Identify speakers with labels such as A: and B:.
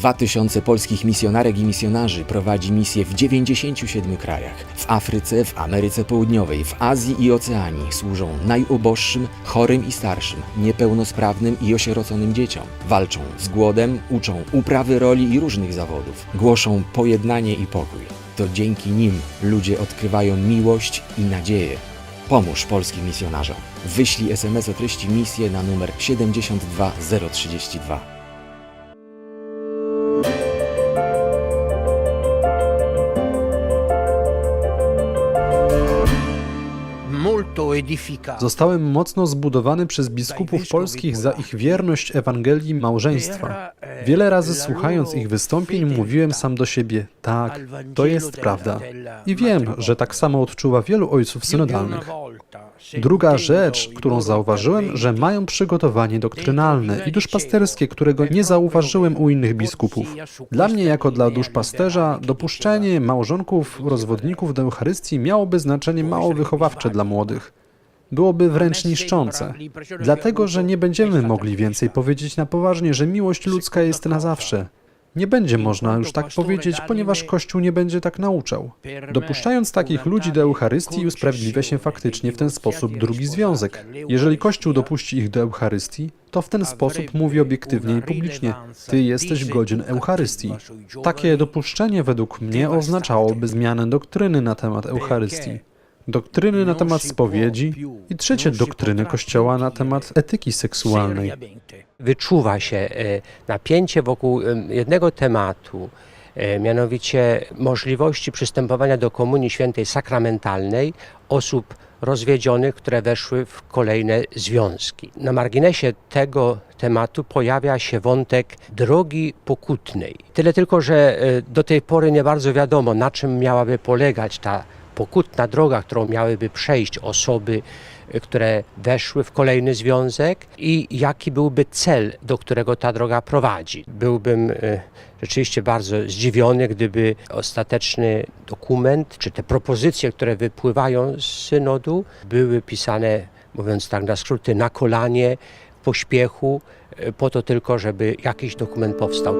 A: 2000 polskich misjonarek i misjonarzy prowadzi misje w 97 krajach. W Afryce, w Ameryce Południowej, w Azji i Oceanii służą najuboższym, chorym i starszym, niepełnosprawnym i osieroconym dzieciom. Walczą z głodem, uczą uprawy roli i różnych zawodów. Głoszą pojednanie i pokój. To dzięki nim ludzie odkrywają miłość i nadzieję. Pomóż polskim misjonarzom. Wyślij SMS o treści misję na numer 72032.
B: Zostałem mocno zbudowany przez biskupów polskich za ich wierność Ewangelii małżeństwa. Wiele razy słuchając ich wystąpień mówiłem sam do siebie, tak, to jest prawda. I wiem, że tak samo odczuwa wielu ojców synodalnych. Druga rzecz, którą zauważyłem, że mają przygotowanie doktrynalne i duszpasterskie, którego nie zauważyłem u innych biskupów. Dla mnie, jako dla duszpasterza, dopuszczenie małżonków, rozwodników do Eucharystii miałoby znaczenie mało wychowawcze dla młodych. Byłoby wręcz niszczące, dlatego że nie będziemy mogli więcej powiedzieć na poważnie, że miłość ludzka jest na zawsze. Nie będzie można już tak powiedzieć, ponieważ Kościół nie będzie tak nauczał. Dopuszczając takich ludzi do Eucharystii, usprawiedliwia się faktycznie w ten sposób drugi związek. Jeżeli Kościół dopuści ich do Eucharystii, to w ten sposób mówi obiektywnie i publicznie: Ty jesteś godzien Eucharystii. Takie dopuszczenie według mnie oznaczałoby zmianę doktryny na temat Eucharystii. Doktryny na temat spowiedzi i trzecie doktryny Kościoła na temat etyki seksualnej.
C: wyczuwa się e, napięcie wokół jednego tematu, e, mianowicie możliwości przystępowania do Komunii Świętej sakramentalnej osób rozwiedzionych, które weszły w kolejne związki. Na marginesie tego tematu pojawia się wątek drogi pokutnej. Tyle tylko, że e, do tej pory nie bardzo wiadomo, na czym miałaby polegać ta pokutna droga, którą miałyby przejść osoby, y, które weszły w kolejny związek i jaki byłby cel, do którego ta droga prowadzi. Byłbym y, rzeczywiście bardzo zdziwiony, gdyby ostateczny dokument, czy te propozycje, które wypływają z synodu, były pisane, mówiąc tak na skróty, na kolanie, w pośpiechu, y, po to tylko, żeby jakiś dokument powstał.